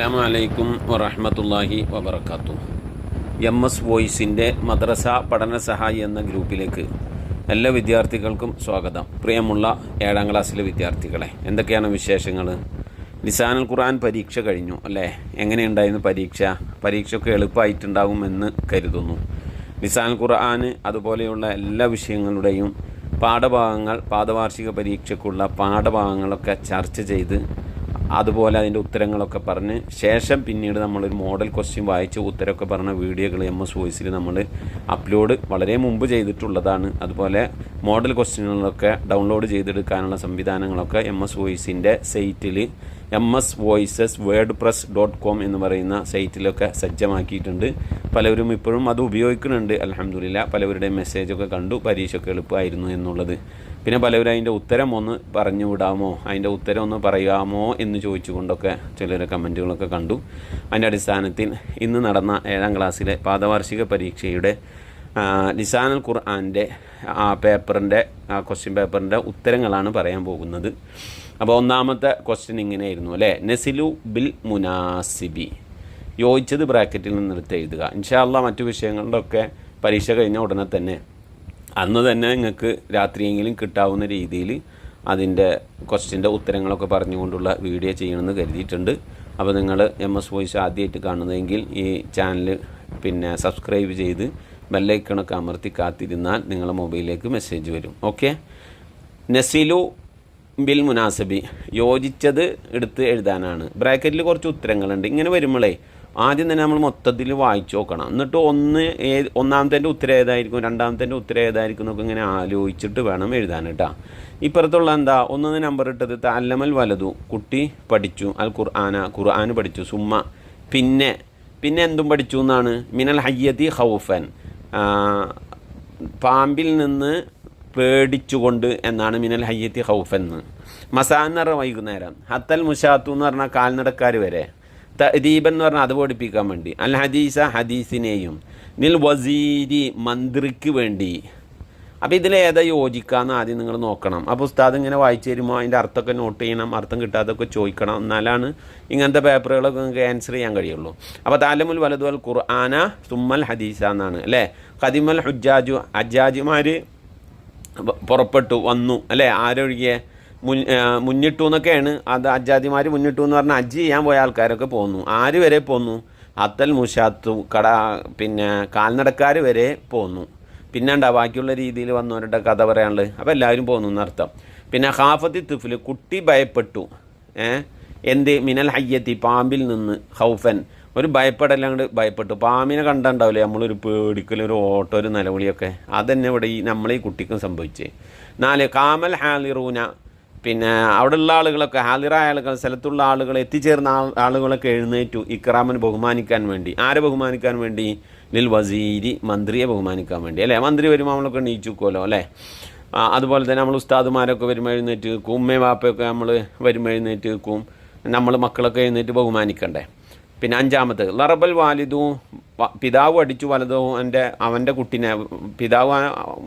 അസ്സാം വലൈക്കും വറഹമത്തല്ലാഹി വബർക്കാത്തു എം എസ് വോയിസിന്റെ മദ്രസ പഠന സഹായി എന്ന ഗ്രൂപ്പിലേക്ക് എല്ലാ വിദ്യാർത്ഥികൾക്കും സ്വാഗതം. പ്രിയമുള്ള ഏഴാം ക്ലാസ്സിലെ വിദ്യാർത്ഥികളെ എന്തൊക്കെയാണ് വിശേഷങ്ങൾ ലിസാനുൽ ഖുർആൻ പരീക്ഷ കഴിഞ്ഞു അല്ലേ? എങ്ങനെയുണ്ടായിരുന്നു പരീക്ഷ? പരീക്ഷയൊക്കെ എളുപ്പമായിട്ടുണ്ടാകുമെന്ന് കരുതുന്നു. ലിസാനുൽ ഖുർആൻ അതുപോലെയുള്ള എല്ലാ വിഷയങ്ങളുടെയും പാഠഭാഗങ്ങൾ പാദവാർഷിക പരീക്ഷയ്ക്കുള്ള പാഠഭാഗങ്ങളൊക്കെ ചർച്ച ചെയ്ത് അതുപോലെ അതിന്റെ ഉത്തരങ്ങളൊക്കെ പറഞ്ഞ് ശേഷം പിന്നീട് നമ്മളൊരു മോഡൽ ക്വസ്റ്റ്യൻ വായിച്ച് ഉത്തരമൊക്കെ പറഞ്ഞ വീഡിയോകൾ എം എസ് വോയിസിൽ നമ്മൾ അപ്ലോഡ് വളരെ മുമ്പ് ചെയ്തിട്ടുള്ളതാണ്. അതുപോലെ മോഡൽ ക്വസ്റ്റ്യനുകളൊക്കെ ഡൗൺലോഡ് ചെയ്തെടുക്കാനുള്ള സംവിധാനങ്ങളൊക്കെ എം എസ് വോയിസിന്റെ സൈറ്റിൽ M S voices WordPress dot com എന്ന് പറയുന്ന സൈറ്റിലൊക്കെ സജ്ജമാക്കിയിട്ടുണ്ട്. പലവരും ഇപ്പോഴും അത് ഉപയോഗിക്കുന്നുണ്ട്. അലഹമില്ല പലവരുടെയും മെസ്സേജൊക്കെ കണ്ടു പരീക്ഷയൊക്കെ എളുപ്പമായിരുന്നു എന്നുള്ളത്. പിന്നെ പലവരും അതിന്റെ ഉത്തരം ഒന്ന് പറഞ്ഞു വിടാമോ അതിന്റെ ഉത്തരം ഒന്ന് പറയാമോ എന്ന് ചോദിച്ചുകൊണ്ടൊക്കെ ചിലർ കമന്റുകളൊക്കെ കണ്ടു. അതിന്റെ അടിസ്ഥാനത്തിൽ ഇന്ന് നടന്ന ഏഴാം ക്ലാസ്സിലെ പാദവാർഷിക പരീക്ഷയുടെ നിസാനൽ ഖുർആന്റെ ആ പേപ്പറിന്റെ ആ ക്വസ്റ്റ്യൻ പേപ്പറിന്റെ ഉത്തരങ്ങളാണ് പറയാൻ പോകുന്നത്. അപ്പോൾ ഒന്നാമത്തെ ക്വസ്റ്റ്യൻ ഇങ്ങനെയായിരുന്നു അല്ലേ? നെസിലു ബിൽ മുനാസിബി. യോജിച്ചത് ബ്രാക്കറ്റിൽ നിന്നെടുത്ത് എഴുതുക. ഇൻഷാല്ല മറ്റു വിഷയങ്ങളുടെയൊക്കെ പരീക്ഷ കഴിഞ്ഞ ഉടനെ തന്നെ. അന്ന് തന്നെ നിങ്ങൾക്ക് രാത്രിയെങ്കിലും കിട്ടാവുന്ന രീതിയിൽ അതിന്റെ ക്വസ്റ്റ്യന്റെ ഉത്തരങ്ങളൊക്കെ പറഞ്ഞുകൊണ്ടുള്ള വീഡിയോ ചെയ്യണമെന്ന് കരുതിയിട്ടുണ്ട്. അപ്പോൾ നിങ്ങൾ എം എസ് വോയിസ് ആദ്യമായിട്ട് കാണുന്നതെങ്കിൽ ഈ ചാനൽ പിന്നെ സബ്സ്ക്രൈബ് ചെയ്ത് ബെല്ലൈക്കണൊക്കെ അമർത്തി കാത്തിരുന്നാൽ നിങ്ങളുടെ മൊബൈലിലേക്ക് മെസ്സേജ് വരും. ഓക്കെ നസിലു ബിൽ മുനാസബി യോജിച്ചത് എടുത്ത് എഴുതാനാണ്. ബ്രാക്കറ്റിൽ കുറച്ച് ഉത്തരങ്ങളുണ്ട്. ഇങ്ങനെ വരുമ്പോഴേ ആദ്യം തന്നെ നമ്മൾ മൊത്തത്തിൽ വായിച്ചു നോക്കണം. എന്നിട്ട് ഒന്ന് ഏ ഒന്നാമത്തെ ഉത്തരം ഏതായിരിക്കും രണ്ടാമത്തെ ഉത്തരം ഏതായിരിക്കും എന്നൊക്കെ ഇങ്ങനെ ആലോചിച്ചിട്ട് വേണം എഴുതാൻ കേട്ടോ ഇപ്പുറത്തുള്ള എന്താ? ഒന്ന് നമ്പർ ഇട്ടത് താലമൽ വലതു. കുട്ടി പഠിച്ചു. അൽ ഖുർആന ഖുർആൻ പഠിച്ചു. സുമ്മ. പിന്നെ പിന്നെ എന്തും പഠിച്ചു എന്നാണ്? മിനൽ ഹയ്യതി ഹൗഫൻ പാമ്പിൽ നിന്ന് പേടിച്ചുകൊണ്ട് എന്നാണ് മിനൽ ഹയ്യത്തി ഹൗഫ് എന്ന് മസാ എന്ന് പറഞ്ഞാൽ വൈകുന്നേരം. ഹത്തൽ മുഷാത്തു എന്ന് പറഞ്ഞാൽ കാൽനടക്കാർ വരെ. തദീബൻ എന്ന് പറഞ്ഞാൽ അത് പഠിപ്പിക്കാൻ വേണ്ടി. അൽ ഹദീസ ഹദീസിനെയും. നിൽ വസീരി മന്ത്രിക്ക് വേണ്ടി. അപ്പോൾ ഏതാ യോജിക്കാമെന്ന് ആദ്യം നിങ്ങൾ നോക്കണം. അപ്പോൾ ഉസ്താദ് ഇങ്ങനെ വായിച്ചു തരുമ്പോൾ അതിന്റെ അർത്ഥമൊക്കെ നോട്ട് ചെയ്യണം അർത്ഥം കിട്ടാതൊക്കെ ചോദിക്കണം. എന്നാലാണ് ഇങ്ങനത്തെ പേപ്പറുകളൊക്കെ നിങ്ങൾക്ക് ആൻസർ ചെയ്യാൻ കഴിയുള്ളൂ. അപ്പോൾ താലമുൽ വലതുവൽ ഖുർആന സുമ്മൽ ഹദീസ എന്നാണ് അല്ലേ? ഖദിമൽ ഹുജാജു ഹജ്ജാജിമാർ പുറപ്പെട്ടു വന്നു അല്ലേ? ആരൊഴികെ മുൻ മുന്നിട്ടു എന്നൊക്കെയാണ്. അത് അജാതിമാർ മുന്നിട്ടു എന്ന് പറഞ്ഞാൽ അജ്ജ് ചെയ്യാൻ പോയ ആൾക്കാരൊക്കെ പോന്നു. ആര് വരെ പോന്നു? അത്തൽ മുഷാത്തു കട പിന്നെ കാൽനടക്കാർ വരെ പോന്നു. പിന്നെ ഉണ്ടാ ബാക്കിയുള്ള രീതിയിൽ വന്നവരുടെ കഥ പറയാനുള്ളത്? അപ്പോൾ എല്ലാവരും പോന്നു എന്നർത്ഥം. പിന്നെ ഹാഫത്തി തുഫിൽ കുട്ടി ഭയപ്പെട്ടു. ഏ? എന്ത്? മിനൽ ഹയ്യത്തി പാമ്പിൽ നിന്ന് ഹൗഫൻ ഒരു ഭയപ്പെടലാണ്ട് ഭയപ്പെട്ടു. പാമ്പിനെ കണ്ടുണ്ടാവില്ലേ? നമ്മളൊരു പേടിക്കൽ ഒരു ഓട്ടോ ഒരു നിലവിളിയൊക്കെ. അതന്നെ ഇവിടെ ഈ നമ്മളെ ഈ കുട്ടിക്കും സംഭവിച്ചേ. നാല് കാമൽ ഹാലിറൂന. പിന്നെ അവിടെയുള്ള ആളുകളൊക്കെ ഹാലിറായ ആളുകൾ സ്ഥലത്തുള്ള ആളുകൾ എത്തിച്ചേർന്ന ആളുകളൊക്കെ എഴുന്നേറ്റു ഇക്രാമൻ ബഹുമാനിക്കാൻ വേണ്ടി. ആരെ ബഹുമാനിക്കാൻ വേണ്ടി? ലിൽ വസീരി മന്ത്രിയെ ബഹുമാനിക്കാൻ വേണ്ടി. അല്ലേ? മന്ത്രി വരുമ്പോൾ നമ്മളൊക്കെ എണീച്ചുക്കുമല്ലോ അല്ലേ? അതുപോലെ തന്നെ നമ്മൾ ഉസ്താദുമാരൊക്കെ വരുമ്പോൾ എഴുന്നേറ്റ് കൂമ്മേ വാപ്പയൊക്കെ നമ്മൾ വരുമ്പോൾ എഴുന്നേറ്റ് വെക്കും നമ്മൾ മക്കളൊക്കെ എഴുന്നേറ്റ് ബഹുമാനിക്കണ്ടേ? പിന്നെ അഞ്ചാമത് ലറബൽ വാലിദു പിതാവ് അടിച്ചു വലതോ എന്റെ അവന്റെ കുട്ടിനെ പിതാവ്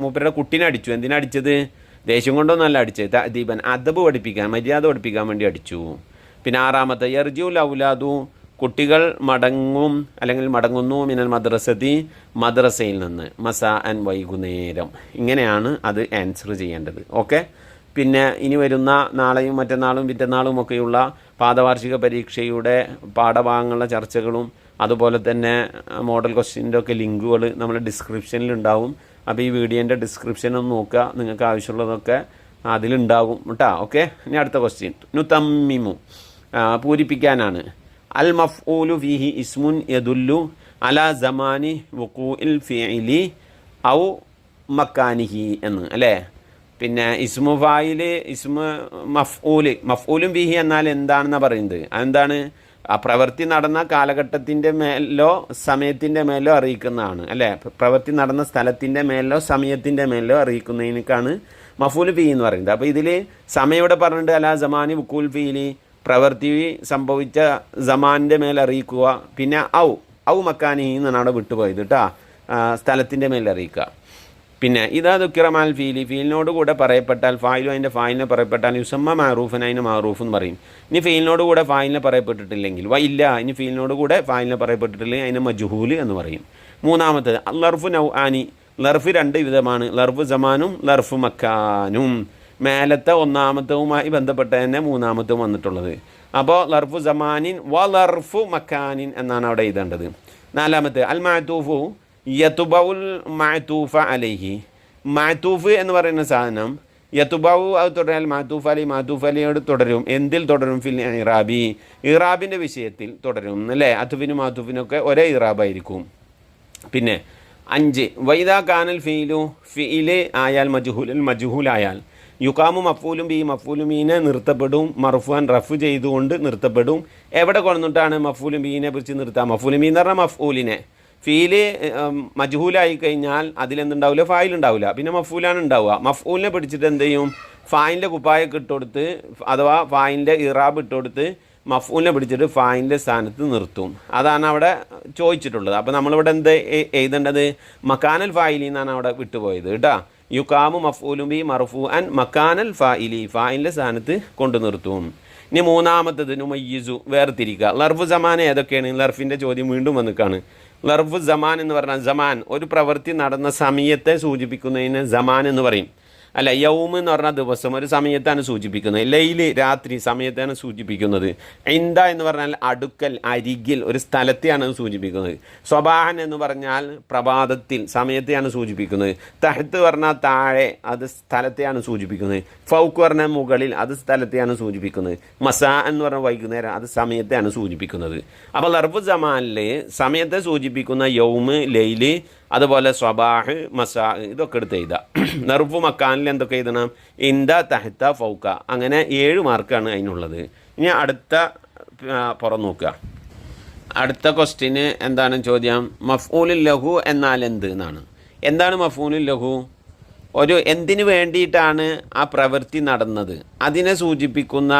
മൂപ്പരുടെ കുട്ടിനെ അടിച്ചു. എന്തിനാ അടിച്ചത്? ദേഷ്യം കൊണ്ടൊന്നല്ല അടിച്ചത്. ദീപൻ അദബ് പഠിപ്പിക്കാൻ മര്യാദ പഠിപ്പിക്കാൻ വേണ്ടി അടിച്ചു. പിന്നെ ആറാമത്തെ എർജു ലൗലാദു കുട്ടികൾ മടങ്ങും അല്ലെങ്കിൽ മടങ്ങുന്നു മിനൽ മദ്രസതി മദ്രസയിൽ നിന്ന് മസ ആൻഡ് വൈകുന്നേരം. ഇങ്ങനെയാണ് അത് ആൻസർ ചെയ്യേണ്ടത്. ഓക്കെ പിന്നെ ഇനി വരുന്ന നാളെയും മറ്റന്നാളും പിറ്റന്നാളും ഒക്കെയുള്ള പാദവാർഷിക പരീക്ഷയുടെ പാഠഭാഗങ്ങളുടെ ചർച്ചകളും അതുപോലെ തന്നെ മോഡൽ ക്വസ്റ്റ്യന്റെ ഒക്കെ ലിങ്കുകൾ നമ്മൾ ഡിസ്ക്രിപ്ഷനിൽ ഉണ്ടാവും. അപ്പോൾ ഈ വീഡിയോന്റെ ഡിസ്ക്രിപ്ഷൻ ഒന്ന് നോക്കുക. നിങ്ങൾക്ക് ആവശ്യമുള്ളതൊക്കെ അതിലുണ്ടാകും കേട്ടോ ഓക്കെ? ഇനി അടുത്ത ക്വസ്റ്റ്യൻ നുതമ്മിമു. പൂരിപ്പിക്കാനാണ്. അൽ മഫ്ഊലു ഫിഹി ഇസ്മുൻ യദുല്ലു അല സമാനി വുഖൂഇൽ ഫിഇലി ഔ മക്കാനിഹി എന്ന്. അല്ലേ? പിന്നെ ഇസ്മു ഫായിൽ ഇസ്മു മഫ്ഊൽ മഫ്ഊലും ബിഹി എന്നാൽ എന്താണെന്നാണ് പറയുന്നത്? അതെന്താണ്? ആ പ്രവൃത്തി നടന്ന കാലഘട്ടത്തിന്റെ മേലോ സമയത്തിന്റെ മേലോ അറിയിക്കുന്നതാണ് അല്ലേ? പ്രവൃത്തി നടന്ന സ്ഥലത്തിന്റെ മേലോ സമയത്തിന്റെ മേലോ അറിയിക്കുന്നതിനേക്കാണ് മഫൂൽ ഫീ എന്ന് പറയുന്നത്. അപ്പോൾ ഇതിൽ സമയം പറഞ്ഞിട്ട് അല്ല ജമാനി ബുക്കൂൽ ഫീലി പ്രവൃത്തി സംഭവിച്ച ജമാനിന്റെ മേൽ അറിയിക്കുക പിന്നെ ഔ ഔ മക്കാനി എന്നാണ് അവിടെ വിട്ടുപോയത് കേട്ടോ. സ്ഥലത്തിന്റെ മേൽ അറിയിക്കുക. പിന്നെ ഇതാ ദുഃഖിറമാൽ ഫീലി ഫീലിനോട് കൂടെ പറയപ്പെട്ടാൽ ഫായിലും അതിന്റെ ഫായിലിനെ പറയപ്പെട്ടാൽ യുസമ്മ മാറൂഫിന് അതിന് മാറൂഫ് എന്ന് പറയും. ഇനി ഫീലിനോട് കൂടെ ഫായിലിനെ പറയപ്പെട്ടിട്ടില്ലെങ്കിൽ വ ഇല്ല ഇനി ഫീലിനോട് കൂടെ ഫായിലിനെ പറയപ്പെട്ടിട്ടില്ലെങ്കിൽ അതിന് മജുഹൂൽ എന്ന് പറയും. മൂന്നാമത്തത് ലർഫു നൗ ആനി ലർഫ് രണ്ട് വിധമാണ് ലർഫ് ജമാനും ലർഫ് മക്കാനും. മേലത്തെ ഒന്നാമത്തവുമായി ബന്ധപ്പെട്ട തന്നെ മൂന്നാമത്തും വന്നിട്ടുള്ളത്. അപ്പോൾ ലർഫു ജമാനിൻ വ ലർഫു മക്കാനിൻ എന്നാണ് അവിടെ എഴുതേണ്ടത്. നാലാമത്തെ അൽ മാത്തൂഫു യത്തുബൗൽ മാത്തൂഫ അലൈഹി. മാത്തൂഫ് എന്ന് പറയുന്ന സാധനം യത്തുബാവു അത് തുടരാൽ മാത്തൂഫ് അലി മാത്തൂഫ് അലിയോട് തുടരും. എന്തിൽ തുടരും? ഫിൽ ഇറാബി. ഇറാബിന്റെ വിഷയത്തിൽ തുടരും. അല്ലേ? അത്തുഫിനും മാത്തൂഫിനൊക്കെ ഒരേ ഇറാബായിരിക്കും. പിന്നെ അഞ്ച് വൈദാ കാനൽ ഫീലു ഫീൽ ആയാൽ മജുഹുൽ മജുഹുലായാൽ യുക്കാമു മഫൂലും ബി മഫൂലുമീനെ നിർത്തപ്പെടും. മർഫുവാൻ റഫ് ചെയ്തുകൊണ്ട് നിർത്തപ്പെടും. എവിടെ കൊണ്ടിട്ടാണ് മഫൂലും ബീനെ കുറിച്ച് നിർത്താം? മഫൂലുമീൻ എന്ന് പറഞ്ഞാൽ മഫൂലിനെ. ഫീൽ മജ്ഹൂലായി കഴിഞ്ഞാൽ അതിലെന്തുണ്ടാവില്ല ഫായിൽ ഉണ്ടാവില്ല പിന്നെ മഫൂലാണ് ഉണ്ടാവുക. മഫൂലിനെ പിടിച്ചിട്ട് എന്ത് ചെയ്യും? ഫായിന്റെ കുപ്പായൊക്കെ ഇട്ടുകൊടുത്ത് അഥവാ ഫായിന്റെ ഇറാബ് ഇട്ടുകൊടുത്ത് മഫൂലിനെ പിടിച്ചിട്ട് ഫായിന്റെ സ്ഥാനത്ത് നിർത്തും. അതാണ് അവിടെ ചോദിച്ചിട്ടുള്ളത്. അപ്പോൾ നമ്മളിവിടെ എന്ത് എഴുതേണ്ടത്? മക്കാനൽ ഫായിലി എന്നാണ് അവിടെ വിട്ടുപോയത് കേട്ടോ. യുക്കാമു മഫൂലും ബി മർഫു അൻ മക്കാനൽ ഫായിലി. ഫായിന്റെ സ്ഥാനത്ത് കൊണ്ടു നിർത്തും. ഇനി മൂന്നാമത്തത് നുമയ്യിസു വേർതിരിക്കുക. ലർഫ് സമാനം ഏതൊക്കെയാണ്? ലർഫിന്റെ ചോദ്യം വീണ്ടും വന്നിക്കാണ്. ലർഫ് ജമാൻ എന്ന് പറഞ്ഞാൽ ജമാൻ. ഒരു പ്രവൃത്തി നടന്ന സമയത്തെ സൂചിപ്പിക്കുന്നതിന് ജമാൻ എന്ന് പറയും. അല്ല യൗമ് എന്ന് പറഞ്ഞാൽ ദിവസം ഒരു സമയത്താണ് സൂചിപ്പിക്കുന്നത്. ലൈൽ രാത്രി സമയത്താണ് സൂചിപ്പിക്കുന്നത്. ഇന്ത എന്ന് പറഞ്ഞാൽ അടുക്കൽ അരികിൽ ഒരു സ്ഥലത്തെയാണ് സൂചിപ്പിക്കുന്നത്. സ്വബാഹൻ എന്ന് പറഞ്ഞാൽ പ്രഭാതത്തിൽ സമയത്തെയാണ് സൂചിപ്പിക്കുന്നത്. തഹത്ത് പറഞ്ഞാൽ താഴെ അത് സ്ഥലത്തെയാണ് സൂചിപ്പിക്കുന്നത്. ഫൗക്ക് പറഞ്ഞാൽ മുകളിൽ അത് സ്ഥലത്തെയാണ് സൂചിപ്പിക്കുന്നത്. മസാ എന്ന് പറഞ്ഞാൽ വൈകുന്നേരം അത് സമയത്തെയാണ് സൂചിപ്പിക്കുന്നത്. അപ്പോൾ ലർഫ് ജമാലിൽ സമയത്തെ സൂചിപ്പിക്കുന്ന യൗമ് ലൈൽ അതുപോലെ സ്വബാഹ് മസാ ഇതൊക്കെ എടുത്ത് എഴുതാം. നെറുപ്പ് മക്കാനിൽ എന്തൊക്കെ എഴുതണം? ഇന്ത തഹത്ത ഫൗക്ക അങ്ങനെ ഏഴ് മാർക്കാണ് അതിനുള്ളത്. ഇനി അടുത്ത പുറം നോക്കുക. അടുത്ത ക്വസ്റ്റ്യന് എന്താണ് ചോദ്യം? മഫൂലിൽ ലഹു എന്നാൽ എന്ത് എന്നാണ്. എന്താണ് മഫൂലിൽ ലഹു? ഒരു എന്തിനു വേണ്ടിയിട്ടാണ് ആ പ്രവൃത്തി നടന്നത്? അതിനെ സൂചിപ്പിക്കുന്ന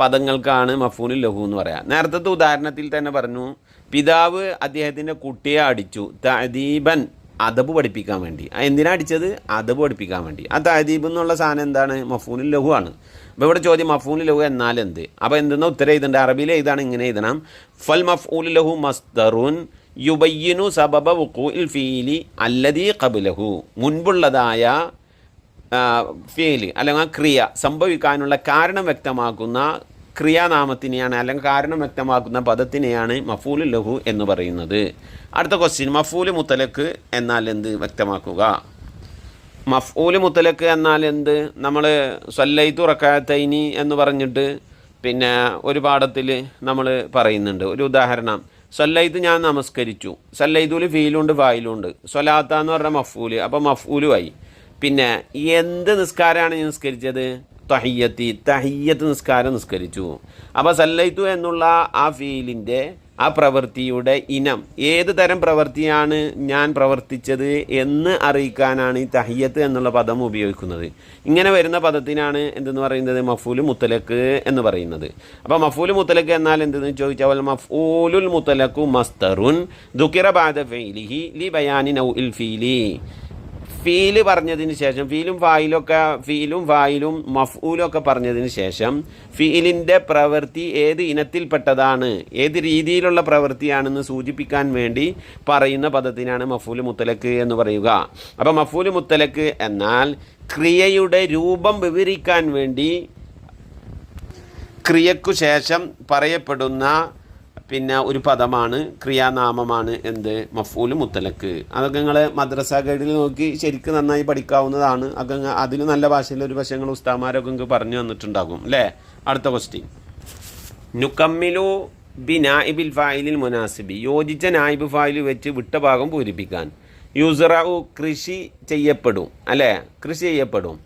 പദങ്ങൾക്കാണ് മഫൂലിൽ ലഹു എന്ന് പറയാം. നേരത്തെ ഉദാഹരണത്തിൽ തന്നെ പറഞ്ഞു പിതാവ് അദ്ദേഹത്തിന്റെ കുട്ടിയെ അടിച്ചു. തദീബൻ അദബ് പഠിപ്പിക്കാൻ വേണ്ടി. എന്തിനാ അടിച്ചത്? അദബ് പഠിപ്പിക്കാൻ വേണ്ടി. ആ തദീബ് എന്നുള്ള സാധനം എന്താണ്? മഫൂനിൽ ആണ്. അപ്പോൾ ഇവിടെ ചോദ്യം മഫൂനിൽ ലഹു എന്നാൽ എന്ത്? അപ്പോൾ എന്തെന്ന് ഉത്തരം എഴുതണ്ട. അറബിയിൽ എഴുതാണ് ഇങ്ങനെ എഴുതണം. ഫൽ മഫ്ഊൽ ലഹു മസ്തറുൻ യുബയ്യനു സബബ വുഖൂഇൽ ഫീലി അല്ലദീ ഖബ്ലഹു. മുൻപുള്ളതായ ഫീൽ അല്ലെങ്കിൽ ക്രിയ സംഭവിക്കാനുള്ള കാരണം വ്യക്തമാക്കുന്ന ക്രിയാനാമത്തിനെയാണ് അല്ലെങ്കിൽ കാരണം വ്യക്തമാക്കുന്ന പദത്തിനെയാണ് മഫൂൽ ലഹു എന്ന് പറയുന്നത്. അടുത്ത ക്വസ്റ്റ്യൻ മഫൂൽ മുത്തലക്ക് എന്നാൽ എന്ത് വ്യക്തമാക്കുക? മഫൂൽ മുത്തലക്ക് എന്നാൽ എന്ത്? നമ്മൾ സല്ലൈത്തു റക്കാത്തൈനി എന്ന് പറഞ്ഞിട്ട് പിന്നെ ഒരു പാഠത്തിൽ നമ്മൾ പറയുന്നുണ്ട്. ഒരു ഉദാഹരണം സല്ലൈത്ത് ഞാൻ നമസ്കരിച്ചു. സല്ലൈത്തുൽ ഫീലുണ്ട് വായിലുണ്ട് സ്വലാത്ത എന്ന് പറഞ്ഞാൽ മഫൂൽ അപ്പോൾ മഫൂലുമായി പിന്നെ എന്ത് നിസ്കാരമാണ് ഞാൻ നിസ്കരിച്ചത്? തഹിയത്തി തഹിയത്ത് നിസ്കാരം നിസ്കരിച്ചു. അപ്പോൾ സല്ലൈത്തു എന്നുള്ള ആ ഫീലിന്റെ ആ പ്രവൃത്തിയുടെ ഇനം ഏത് തരം പ്രവൃത്തിയാണ് ഞാൻ പ്രവർത്തിച്ചത് എന്ന് അറിയിക്കാനാണ് ഈ തഹിയത്ത് എന്നുള്ള പദം ഉപയോഗിക്കുന്നത്. ഇങ്ങനെ വരുന്ന പദത്തിനാണ് എന്തെന്ന് പറയുന്നത്? മഫൂൽ മുത്തലക്ക് എന്ന് പറയുന്നത്. അപ്പോൾ മഫൂൽ മുത്തലക്ക് എന്നാൽ എന്തെന്ന് ചോദിച്ചാൽ മഫൂലുൽ മുത്തലക്കു മസ്തറുൻ ദുക്കിറ ബാദ ലി ബയാനി നൗ ഇൽ ഫീലി. ഫീൽ പറഞ്ഞതിന് ശേഷം ഫീലും ഫായിലൊക്കെ ഫീലും ഫായിലും മഫൂലും ഒക്കെ പറഞ്ഞതിന് ശേഷം ഫീലിന്റെ പ്രവൃത്തി ഏത് ഇനത്തിൽപ്പെട്ടതാണ് ഏത് രീതിയിലുള്ള പ്രവൃത്തിയാണെന്ന് സൂചിപ്പിക്കാൻ വേണ്ടി പറയുന്ന പദത്തിനാണ് മഫൂൽ മുത്തലക്ക് എന്ന് പറയുക. അപ്പോൾ മഫൂൽ മുത്തലക്ക് എന്നാൽ ക്രിയയുടെ രൂപം വിവരിക്കാൻ വേണ്ടി ക്രിയക്കു ശേഷം പറയപ്പെടുന്ന പിന്നെ ഒരു പദമാണ് ക്രിയാനാമമാണ് എന്ത്? മഫൂൽ മുത്തലക്ക്. അതൊക്കെ നിങ്ങൾ മദ്രസ ഗൈഡിൽ നോക്കി ശരിക്കും നന്നായി പഠിക്കാവുന്നതാണ്. അതൊക്കെ അതിന് നല്ല ഭാഷയിൽ ഒരു പക്ഷേ നിങ്ങൾ ഉസ്താമാരൊക്കെ നിങ്ങൾക്ക് പറഞ്ഞു തന്നിട്ടുണ്ടാകും അല്ലേ? അടുത്ത ക്വസ്റ്റ്യൻ നുക്കമ്മിലു ബി നായിബിൽ ഫായിലിൽ മുനാസിബി. യോജിച്ച നായിബ് ഫായിൽ വെച്ച് വിട്ട ഭാഗം പൂരിപ്പിക്കാൻ. യുസറു കൃഷി ചെയ്യപ്പെടും അല്ലേ? കൃഷി ചെയ്യപ്പെടും.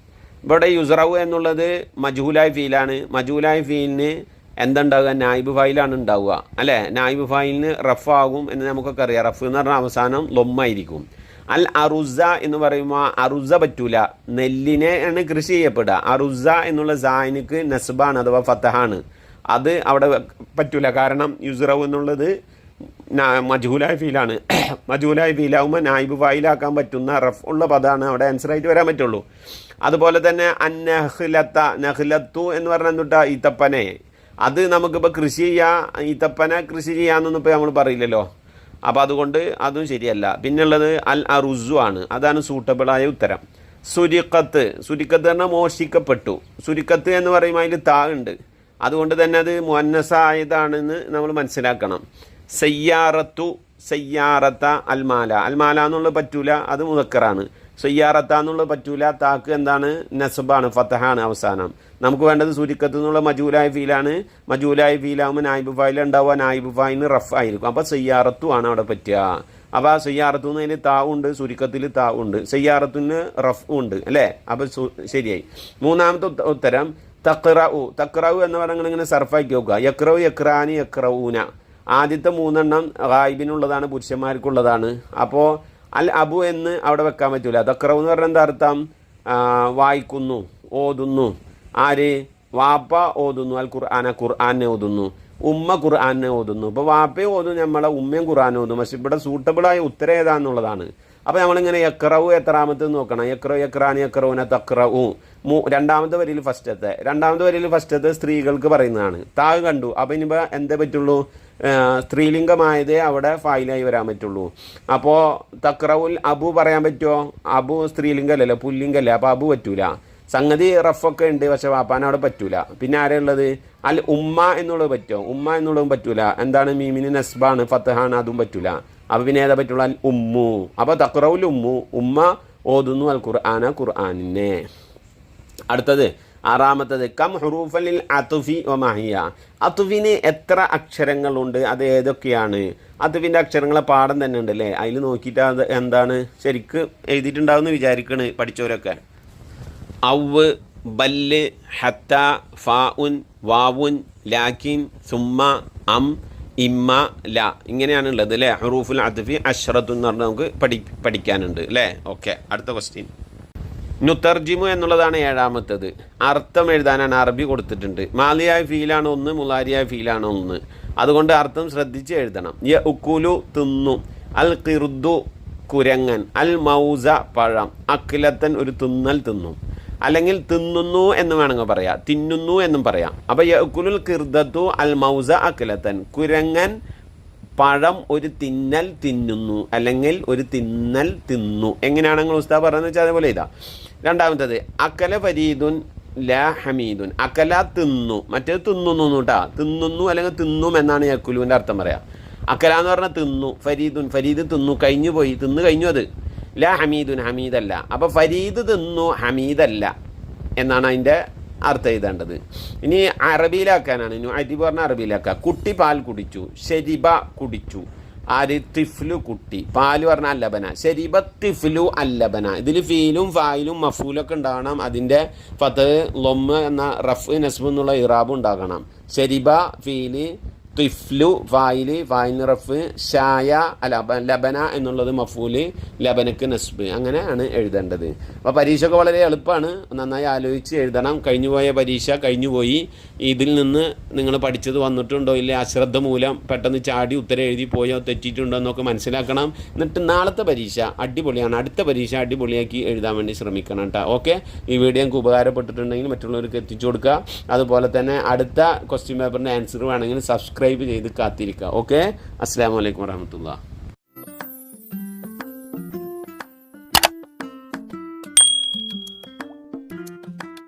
ഇവിടെ യുസറു എന്നുള്ളത് മജൂലായ് ഫീലാണ്. മജൂലായ് ഫീലിന് എന്തുണ്ടാവുക? നായിബ് ഫായിലാണ് ഉണ്ടാവുക. അല്ലേ? നായിബ് ഫായിലിന് റഫാകും എന്ന് നമുക്കൊക്കെ അറിയാം. റഫ് എന്ന് പറഞ്ഞാൽ അവസാനം ലൊമ്മായിരിക്കും. അൽ അറുസ എന്ന് പറയുമ്പോൾ അറുസ പറ്റൂല. നെല്ലിനെ ആണ് കൃഷി ചെയ്യപ്പെടുക. അറുസ എന്നുള്ള സായനിക്ക് നസ്ബാണ് അഥവാ ഫത്തഹാണ് അത് അവിടെ പറ്റൂല. കാരണം യുസ്റവ് എന്നുള്ളത് മജൂലായ ഫീലാണ്. മജൂലായ ഫീലാവുമ്പോൾ നായിബ് ഫായിലാക്കാൻ പറ്റുന്ന റഫ് ഉള്ള പദമാണ് അവിടെ ആൻസർ ആയിട്ട് വരാൻ പറ്റുള്ളൂ. അതുപോലെ തന്നെ അന്നഹ്ലത്ത നഹ്ലത്തു എന്ന് പറഞ്ഞാൽ എന്തുട്ടാ? ഈത്തപ്പനെ. അത് നമുക്കിപ്പോൾ കൃഷി ചെയ്യാം ഈത്തപ്പന കൃഷി ചെയ്യാമെന്നൊന്നും ഇപ്പോൾ നമ്മൾ പറയില്ലല്ലോ. അപ്പോൾ അതുകൊണ്ട് അതും ശരിയല്ല. പിന്നുള്ളത് അൽ അറുസു ആണ്. അതാണ് സൂട്ടബിളായ ഉത്തരം. സുരിക്കത്ത് സുരിക്കത്ത് പറഞ്ഞാൽ മോഷിക്കപ്പെട്ടു സുരിക്കത്ത് എന്ന് പറയുമ്പോൾ അതിൽ താ ഉണ്ട്. അതുകൊണ്ട് തന്നെ അത് മുന്നസായതാണെന്ന് നമ്മൾ മനസ്സിലാക്കണം. സയ്യാറത്തു സയ്യാറത്ത അൽമാല. അൽമാല എന്നുള്ളത് പറ്റൂല അത് മുതക്കറാണ് സയ്യാറത്ത എന്നുള്ളത് പറ്റൂല. താക്ക് എന്താണ്? നസബാണ് ഫത്തഹാണ് അവസാനം. നമുക്ക് വേണ്ടത് സൂരിക്കത്ത് എന്നുള്ള മജൂലായ ഫീലാണ്. മജൂലായ ഫീലാകുമ്പോൾ നായിബ് ഫായിൽ ഉണ്ടാവുക. നായിബ് ഫായിന് റഫ് ആയിരിക്കും. അപ്പോൾ സയ്യാറത്തു ആണ് അവിടെ പറ്റുക. അപ്പോൾ ആ സയ്യാറത്തു എന്നതിൽ താവുണ്ട് സുരിക്കത്തിൽ താവുണ്ട് സയ്യാറത്തിന് റഫ് ഉണ്ട്. അല്ലേ? അപ്പോൾ ശരിയായി. മൂന്നാമത്തെ ഉത്തരം തക്റഉ തക്റഉ എന്ന് പറഞ്ഞാൽ ഇങ്ങനെ സർഫാക്കി നോക്കുക. യക്രവ് യക്രാനി യക്രൌന ആദ്യത്തെ മൂന്നെണ്ണം ഗായിബിനുള്ളതാണ് പുരുഷന്മാർക്കുള്ളതാണ്. അപ്പോൾ അൽ അബു എന്ന് അവിടെ വെക്കാൻ പറ്റൂല. തക്റവ് എന്ന് പറഞ്ഞാൽ എന്താ അർത്ഥം? വായിക്കുന്നു ഓതുന്നു. ആര്? വാപ്പ ഓതുന്നു. അൽ ഖുർആന ഖുർആാനെ ഓതുന്നു. ഉമ്മ ഖുർആാനെ ഓതുന്നു. ഇപ്പോൾ വാപ്പയും ഓതും നമ്മളെ ഉമ്മയും ഖുർആാനും ഓതും പക്ഷെ ഇവിടെ സൂട്ടബിളായ ഉത്തരം ഏതാന്നുള്ളതാണ്. അപ്പോൾ നമ്മളിങ്ങനെ യക്രവു എത്രാമത്തെ നോക്കണം. യക്രവ് യക്രാനി യക്രവുന തക്രവു മൂ രണ്ടാമത്തെ വരിയിൽ ഫസ്റ്റത്തെ. രണ്ടാമത്തെ വരിയിൽ ഫസ്റ്റത്തെ സ്ത്രീകൾക്ക് പറയുന്നതാണ്. താഴ് കണ്ടു. അപ്പം ഇനിയിപ്പോൾ എന്തേ പറ്റുള്ളൂ? സ്ത്രീലിംഗമായതേ അവിടെ ഫായിലായി വരാൻ പറ്റുള്ളൂ. അപ്പോൾ തക്രവുൽ അബു പറയാൻ പറ്റുമോ അബു സ്ത്രീലിംഗമല്ലല്ലോ പുല്ലിംഗല്ല? അപ്പോൾ അബു പറ്റൂല. സംഗതി റഫൊക്കെ ഉണ്ട് പക്ഷെ വാപ്പാൻ അവിടെ പറ്റൂല. പിന്നെ ആരാ ഉള്ളത്? അൽ ഉമ്മ എന്നുള്ളത് പറ്റുമോ ഉമ്മ എന്നുള്ളതും പറ്റൂല. എന്താണ് മീമിന് നസ്ബാണ് ഫത്തഹാണ് അതും പറ്റൂല. അപ്പോൾ പിന്നെ ഏതാ പറ്റുള്ള? അൽ ഉമ്മു. അപ്പോൾ തക്രവുൽ ഉമ്മു. ഉമ്മ ഓതുന്നു അൽ ഖുർആാന ഖുർആാനിനെ. അടുത്തത് ആറാമത്തത് കം ഹുറൂഫലിൽ അതുഫി ഒമാഹിയ അതുഫിന് എത്ര അക്ഷരങ്ങളുണ്ട്? അത് ഏതൊക്കെയാണ്? അതുഫിന്റെ അക്ഷരങ്ങളെ പാഠം തന്നെ ഉണ്ട് അല്ലേ അതിൽ നോക്കിയിട്ട് അത് എന്താണ്? ശരിക്ക് എഴുതിയിട്ടുണ്ടാവുമെന്ന് വിചാരിക്കണ് പഠിച്ചവരൊക്കെ. ഔവ് ബല്ല് ഹത്ത ഫാഉൻ വാവുൻ ലാക്കിൻ സുമ്മ അം ഇമ്മ ല. ഇങ്ങനെയാണ് ഉള്ളത് അല്ലേ? ഹറൂഫുൽ അതുഫി അഷ്റത്തു എന്ന് പറഞ്ഞാൽ നമുക്ക് പഠി പഠിക്കാനുണ്ട് അല്ലേ? ഓക്കെ അടുത്ത ക്വസ്റ്റ്യൻ നുത്തർജിമു എന്നുള്ളതാണ് ഏഴാമത്തത്. അർത്ഥം എഴുതാനാണ് അറബി കൊടുത്തിട്ടുണ്ട്. മാലിയായ ഫീലാണ് ഒന്ന് മുലാരിയായ ഫീലാണ് ഒന്ന്. അതുകൊണ്ട് അർത്ഥം ശ്രദ്ധിച്ച് എഴുതണം. യ ഉക്കുലു തിന്നു അൽ കിർദു കുരങ്ങൻ അൽ മൗസ പഴം. അക്കിലത്തൻ ഒരു തിന്നൽ തിന്നു. അല്ലെങ്കിൽ തിന്നുന്നു എന്ന് വേണമെങ്കിൽ പറയാം. തിന്നുന്നു എന്നും പറയാം. അപ്പോൾ യക്കുലുൽ കിർദത്തു അൽ മൗസ അക്കിലത്തൻ കുരങ്ങൻ പഴം ഒരു തിന്നൽ തിന്നുന്നു അല്ലെങ്കിൽ ഒരു തിന്നൽ തിന്നു. എങ്ങനെയാണെങ്കിൽ ഉസ്താദ് പറയുന്നത് വെച്ചാൽ അതേപോലെ ഇതാ രണ്ടാമത്തത് അക്കല ഫരീദുൻ ല ഹമീദുൻ. അക്കല തിന്നു. മറ്റേത് തിന്നുന്നു കേട്ടാ തിന്നുന്നു അല്ലെങ്കിൽ തിന്നും എന്നാണ് യക്കുലുവിന്റെ അർത്ഥം പറയാ. അക്കല എന്ന് പറഞ്ഞാൽ തിന്നു. ഫരീദുൻ ഫരീദ് തിന്നു. കഴിഞ്ഞു പോയി. തിന്നു കഴിഞ്ഞു അത്. ലാ ഹമീദുൻ ഹമീദല്ല. അപ്പോൾ ഫരീദ് തിന്നു ഹമീദല്ല എന്നാണ് അതിന്റെ അർത്ഥം എഴുതേണ്ടത്. ഇനി അറബിയിലാക്കാനാണ്. ഇനി അരി പറഞ്ഞ അറബിയിലാക്കുക കുട്ടി പാൽ കുടിച്ചു ഷെരിബ കുടിച്ചു. ആര്? തിഫ്ലു കുട്ടി. പാൽ പറഞ്ഞ അല്ലബന. ഷെരിബ തിഫ്ലു അല്ലബന. ഇതിൽ ഫീലും ഫായിലും മഫൂലൊക്കെ ഉണ്ടാകണം. അതിന്റെ ഫത്ത് ലൊമ്മ എന്ന റഫ് നസ്ബ് എന്നുള്ള ഇറാബ് ഉണ്ടാകണം. ഷെരിബ ഫീൽ തിഫ്ലു വായിൽ റഫ് ഷായ അല്ല ലബന എന്നുള്ളത് മഫൂൽ ലബനക്ക് നസ്ബ്. അങ്ങനെയാണ് എഴുതേണ്ടത്. അപ്പോൾ പരീക്ഷയൊക്കെ വളരെ എളുപ്പമാണ്. നന്നായി ആലോചിച്ച് എഴുതണം. കഴിഞ്ഞുപോയ പരീക്ഷ കഴിഞ്ഞുപോയി. ഇതിൽ നിന്ന് നിങ്ങൾ പഠിച്ചത് വന്നിട്ടുണ്ടോ ഇല്ലേ? അശ്രദ്ധ മൂലം പെട്ടെന്ന് ചാടി ഉത്തരം എഴുതി പോയോ? തെറ്റിയിട്ടുണ്ടോ എന്നൊക്കെ മനസ്സിലാക്കണം. എന്നിട്ട് നാളത്തെ പരീക്ഷ അടിപൊളിയാണ്. അടുത്ത പരീക്ഷ അടിപൊളിയാക്കി എഴുതാൻ വേണ്ടി ശ്രമിക്കണം കേട്ടോ ഓക്കെ? ഈ വീഡിയോ നിങ്ങൾക്ക് ഉപകാരപ്പെട്ടിട്ടുണ്ടെങ്കിൽ മറ്റുള്ളവർക്ക് എത്തിച്ചു കൊടുക്കുക. അതുപോലെ തന്നെ അടുത്ത ക്വസ്റ്റ്യൻ പേപ്പറിന്റെ ആൻസർ വേണമെങ്കിൽ സബ്സ്ക്രൈബ് ചെയ്ത് കാത്തിരിക്കുക. ഓക്കെ അസ്സാം വലൈക്കും വാഹമത്തുള്ള